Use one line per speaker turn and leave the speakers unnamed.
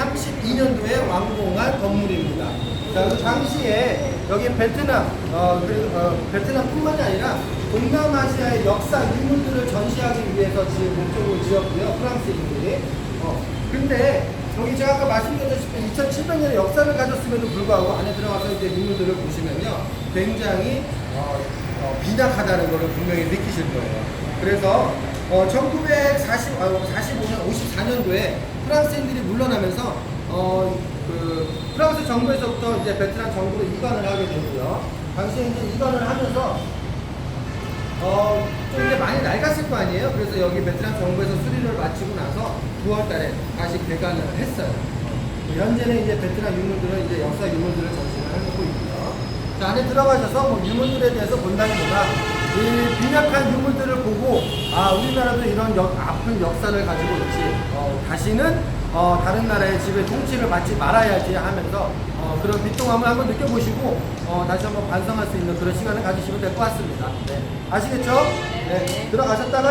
1932년도에 완공한 건물입니다. 자, 그 당시에 여기 베트남, 어, 그, 어, 베트남뿐만이 아니라 동남아시아의 역사 유물들을 전시하기 위해서 지금 목적으로 지었고요. 프랑스인들이. 어, 근데 여기 제가 아까 말씀드렸다시피 2700년의 역사를 가졌음에도 불구하고 안에 들어가서 이제 유물들을 보시면요. 굉장히 어, 어, 빈약하다는 것을 분명히 느끼실 거예요. 그래서 어, 1940, 어, 45년, 54년도에 프랑스인들이 물러나면서 어, 그 프랑스 정부에서부터 이제 베트남 정부로 이관을 하게 되고요. 당시에 이제 이관을 하면서 어, 좀 이제 많이 낡았을 거 아니에요? 그래서 여기 베트남 정부에서 수리를 마치고 나서 9월 달에 다시 개관을 했어요. 현재는 이제 베트남 유물들은 이제 역사 유물들을 전시를 하고 있고요. 자, 안에 들어가셔서 뭐 유물들에 대해서 본다기보다 이 빈약한 유물들을 보고 아, 우리나라도 이런 역, 아픈 역사를 가지고 있지. 어, 다시는 어, 다른 나라의 집에 통치를 받지 말아야지 하면서 어, 그런 비통함을 한번 느껴보시고 어, 다시 한번 반성할 수 있는 그런 시간을 가지시면 될 것 같습니다. 네. 아시겠죠? 네. 들어가셨다가